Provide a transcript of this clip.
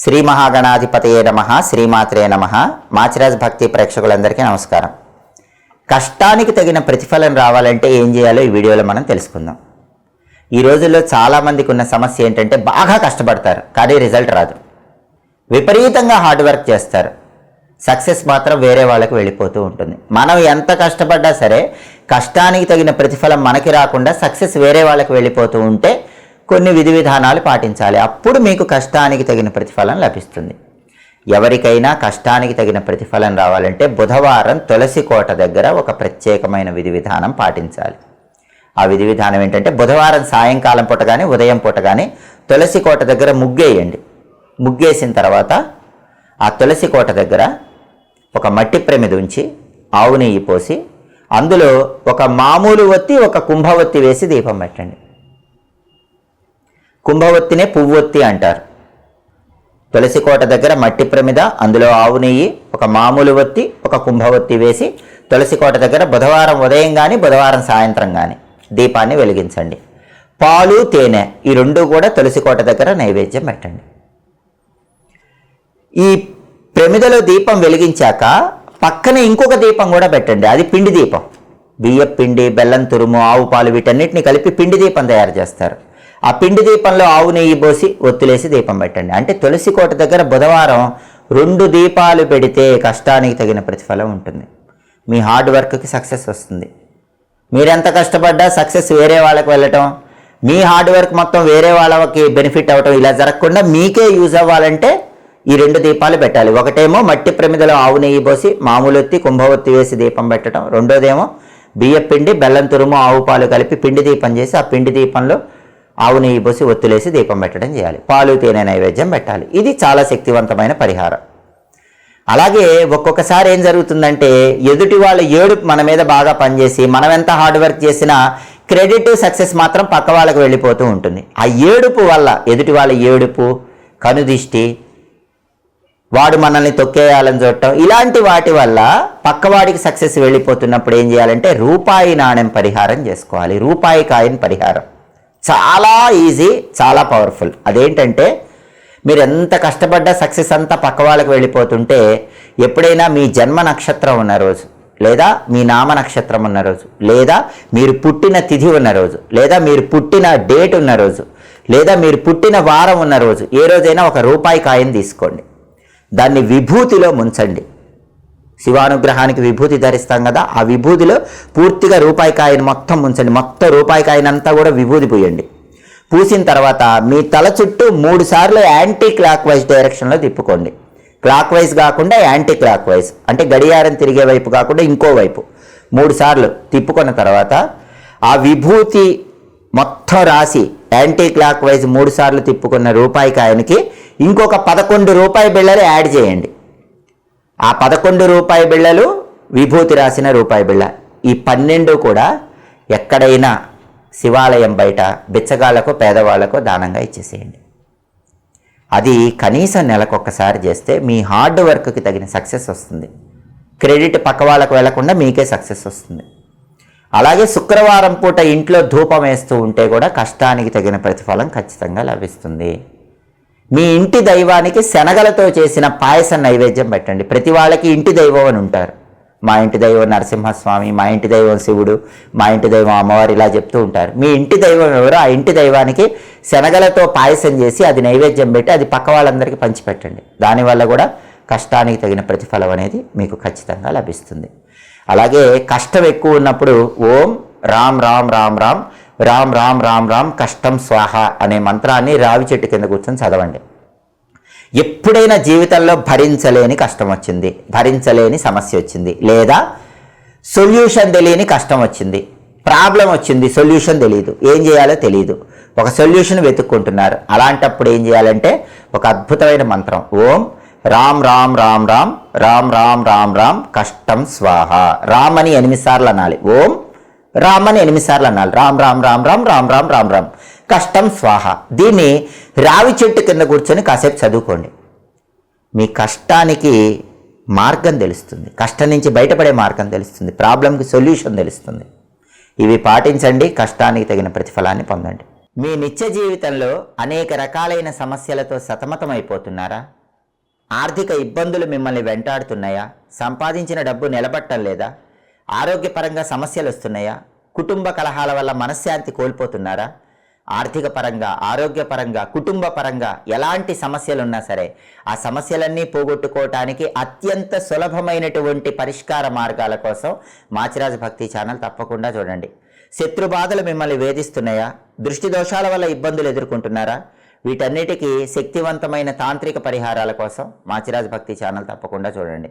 శ్రీ మహాగణాధిపతయే నమ శ్రీమాత్రే నమ. మాచిరాజ్ భక్తి ప్రేక్షకులందరికీ నమస్కారం. కష్టానికి తగిన ప్రతిఫలం రావాలంటే ఏం చేయాలో ఈ వీడియోలో మనం తెలుసుకుందాం. ఈ రోజుల్లో చాలామందికి ఉన్న సమస్య ఏంటంటే బాగా కష్టపడతారు కానీ రిజల్ట్ రాదు. విపరీతంగా హార్డ్ వర్క్ చేస్తారు. సక్సెస్ మాత్రం వేరే వాళ్ళకి వెళ్ళిపోతూ ఉంటుంది. మనం ఎంత కష్టపడ్డా సరే కష్టానికి తగిన ప్రతిఫలం మనకి రాకుండా సక్సెస్ వేరే వాళ్ళకి వెళ్ళిపోతూ ఉంటే కొన్ని విధి విధానాలు పాటించాలి. అప్పుడు మీకు కష్టానికి తగిన ప్రతిఫలం లభిస్తుంది. ఎవరికైనా కష్టానికి తగిన ప్రతిఫలం రావాలంటే బుధవారం తులసి కోట దగ్గర ఒక ప్రత్యేకమైన విధి విధానం పాటించాలి. ఆ విధి విధానం ఏంటంటే బుధవారం సాయంకాలం పూట కానీ ఉదయం పూట కానీ తులసి కోట దగ్గర ముగ్గేయండి. ముగ్గేసిన తర్వాత ఆ తులసి కోట దగ్గర ఒక మట్టి ప్రమిద ఉంచి ఆవు నెయ్యి పోసి అందులో ఒక మామూలు ఒత్తి ఒక కుంభవత్తి వేసి దీపం పెట్టండి. కుంభవత్తినే పువ్వొత్తి అంటారు. తులసి కోట దగ్గర మట్టి ప్రమిద అందులో ఆవు నెయ్యి ఒక మామూలు వత్తి ఒక కుంభవత్తి వేసి తులసి కోట దగ్గర బుధవారం ఉదయం కానీ బుధవారం సాయంత్రం కానీ దీపాన్ని వెలిగించండి. పాలు తేనె ఈ రెండు కూడా తులసి కోట దగ్గర నైవేద్యం పెట్టండి. ఈ ప్రమిదలో దీపం వెలిగించాక పక్కన ఇంకొక దీపం కూడా పెట్టండి. అది పిండి దీపం. బియ్య పిండి బెల్లం తురుము ఆవు పాలు వీటన్నిటిని కలిపి పిండి దీపం తయారు చేస్తారు. ఆ పిండి దీపంలో ఆవు నెయ్యి పోసి ఒత్తులేసి దీపం పెట్టండి. అంటే తులసి కోట దగ్గర బుధవారం రెండు దీపాలు పెడితే కష్టానికి తగిన ప్రతిఫలం ఉంటుంది. మీ హార్డ్ వర్క్కి సక్సెస్ వస్తుంది. మీరెంత కష్టపడ్డా సక్సెస్ వేరే వాళ్ళకి వెళ్ళటం మీ హార్డ్ వర్క్ మొత్తం వేరే వాళ్ళకి బెనిఫిట్ అవ్వటం ఇలా జరగకుండా మీకే యూజ్ అవ్వాలంటే ఈ రెండు దీపాలు పెట్టాలి. ఒకటేమో మట్టి ప్రమిదలో ఆవు నెయ్యి పోసి మామూలు ఒత్తి కుంభవత్తి వేసి దీపం పెట్టడం రెండోదేమో బియ్య పిండి బెల్లం తురుము ఆవు పాలు కలిపి పిండి దీపం చేసి ఆ పిండి దీపంలో ఆవు నెయ్యి పోసి ఒత్తులేసి దీపం పెట్టడం చేయాలి. పాలు తేనె నైవేద్యం పెట్టాలి. ఇది చాలా శక్తివంతమైన పరిహారం. అలాగే ఒక్కొక్కసారి ఏం జరుగుతుందంటే ఎదుటి వాళ్ళ ఏడుపు మన మీద బాగా పనిచేసి మనం ఎంత హార్డ్ వర్క్ చేసినా క్రెడిట్ సక్సెస్ మాత్రం పక్క వాళ్ళకు వెళ్ళిపోతూ ఉంటుంది. ఆ ఏడుపు వల్ల ఎదుటి వాళ్ళ ఏడుపు కనుదిష్టి వాడు మనల్ని తొక్కేయాలని చూడటం ఇలాంటి వాటి వల్ల పక్కవాడికి సక్సెస్ వెళ్ళిపోతున్నప్పుడు ఏం చేయాలంటే రూపాయి నాణ్యం పరిహారం చేసుకోవాలి. రూపాయి కాయిన్ పరిహారం. చాలా ఈజీ చాలా పవర్ఫుల్ అదేంటంటే మీరు ఎంత కష్టపడ్డా సక్సెస్ అంతా పక్క వాళ్ళకి వెళ్ళిపోతుంటే ఎప్పుడైనా మీ జన్మ నక్షత్రం ఉన్న రోజు లేదా మీ నామ నక్షత్రం ఉన్న రోజు లేదా మీరు పుట్టిన తిథి ఉన్న రోజు లేదా మీరు పుట్టిన డేట్ ఉన్న రోజు లేదా మీరు పుట్టిన వారం ఉన్న రోజు ఏ రోజైనా ఒక రూపాయి కాయం తీసుకోండి. దాన్ని విభూతిలో ముంచండి. శివానుగ్రహానికి విభూతి ధరిస్తాం కదా ఆ విభూతిలో పూర్తిగా రూపాయి కాయను మొత్తం ఉంచండి. మొత్తం రూపాయి కాయనంతా కూడా విభూతి పూయండి. పూసిన తర్వాత మీ తల చుట్టూ మూడు సార్లు యాంటీ క్లాక్ వైజ్ డైరెక్షన్లో తిప్పుకోండి. క్లాక్ వైజ్ కాకుండా యాంటీ క్లాక్ వైజ్ అంటే గడియారం తిరిగే వైపు కాకుండా ఇంకో వైపు. మూడు సార్లు తిప్పుకున్న తర్వాత ఆ విభూతి మొత్తం రాసి యాంటీ క్లాక్ వైజ్ మూడు సార్లు తిప్పుకున్న రూపాయి కాయనికి ఇంకొక పదకొండు రూపాయి బిళ్ళలు యాడ్ చేయండి. ఆ పదకొండు రూపాయి బిళ్ళలు విభూతి రాసిన రూపాయి బిళ్ళ. ఈ పన్నెండు కూడా ఎక్కడైనా శివాలయం బయట బిచ్చగాళ్ళకు పేదవాళ్ళకు దానంగా ఇచ్చేసేయండి. అది కనీసం నెలకొకసారి చేస్తే మీ హార్డ్ వర్క్కి తగిన సక్సెస్ వస్తుంది. క్రెడిట్ పక్క వాళ్ళకు వెళ్ళకుండా మీకే సక్సెస్ వస్తుంది. అలాగే శుక్రవారం పూట ఇంట్లో ధూపం వేస్తూ ఉంటే కూడా కష్టానికి తగిన ప్రతిఫలం ఖచ్చితంగా లభిస్తుంది. మీ ఇంటి దైవానికి శనగలతో చేసిన పాయసం నైవేద్యం పెట్టండి. ప్రతి వాళ్ళకి ఇంటి దైవం అని ఉంటారు. మా ఇంటి దైవం నరసింహస్వామి మా ఇంటి దైవం శివుడు మా ఇంటి దైవం అమ్మవారు ఇలా చెప్తూ ఉంటారు. మీ ఇంటి దైవం ఎవరు ఆ ఇంటి దైవానికి శనగలతో పాయసం చేసి అది నైవేద్యం పెట్టి అది పక్క వాళ్ళందరికీ పంచిపెట్టండి. దానివల్ల కూడా కష్టానికి తగిన ప్రతిఫలం అనేది మీకు ఖచ్చితంగా లభిస్తుంది. అలాగే కష్టం ఎక్కువ ఉన్నప్పుడు ఓం రామ్ రామ్ రామ్ రామ్ రామ్ రామ్ రామ్ రామ్ కష్టం స్వాహ అనే మంత్రాన్ని రావి చెట్టు కింద కూర్చొని చదవండి ఎప్పుడైనా జీవితంలో భరించలేని కష్టం వచ్చింది భరించలేని సమస్య వచ్చింది లేదా సొల్యూషన్ తెలియని కష్టం వచ్చింది ప్రాబ్లం వచ్చింది సొల్యూషన్ తెలియదు ఏం చేయాలో తెలియదు ఒక సొల్యూషన్ వెతుక్కుంటున్నారు అలాంటప్పుడు ఏం చేయాలంటే ఒక అద్భుతమైన మంత్రం ఓం రామ్ రామ్ రామ్ రామ్ రామ్ రామ్ రామ్ రామ్ కష్టం స్వాహ రామ్ అని ఎనిమిది సార్లు అనాలి ఓం రామ్ అని ఎనిమిది సార్లు అనాలి రామ్ రామ్ రామ్ రామ్ రామ్ రామ్ రామ్ రామ్. కష్టం స్వాహ. దీన్ని రావి చెట్టు కింద కూర్చొని కాసేపు చదువుకోండి. మీ కష్టానికి మార్గం తెలుస్తుంది. కష్టం నుంచి బయటపడే మార్గం తెలుస్తుంది. ప్రాబ్లంకి సొల్యూషన్ తెలుస్తుంది. ఇవి పాటించండి. కష్టానికి తగిన ప్రతిఫలాన్ని పొందండి. మీ నిత్య జీవితంలో అనేక రకాలైన సమస్యలతో సతమతమైపోతున్నారా? ఆర్థిక ఇబ్బందులు మిమ్మల్ని వెంటాడుతున్నాయా? సంపాదించిన డబ్బు నిలబట్టం లేదా ఆరోగ్యపరంగా సమస్యలు వస్తున్నాయా? కుటుంబ కలహాల వల్ల మనశ్శాంతి కోల్పోతున్నారా? ఆర్థిక పరంగా ఆరోగ్యపరంగా కుటుంబ పరంగా ఎలాంటి సమస్యలు ఉన్నా సరే ఆ సమస్యలన్నీ పోగొట్టుకోవటానికి అత్యంత సులభమైనటువంటి పరిష్కార మార్గాల కోసం మాచిరాజు భక్తి ఛానల్ తప్పకుండా చూడండి. శత్రు బాధలు మిమ్మల్ని వేధిస్తున్నాయా? దృష్టి దోషాల వల్ల ఇబ్బందులు ఎదుర్కొంటున్నారా? వీటన్నిటికీ శక్తివంతమైన తాంత్రిక పరిహారాల కోసం మాచిరాజ్ భక్తి ఛానల్ తప్పకుండా చూడండి.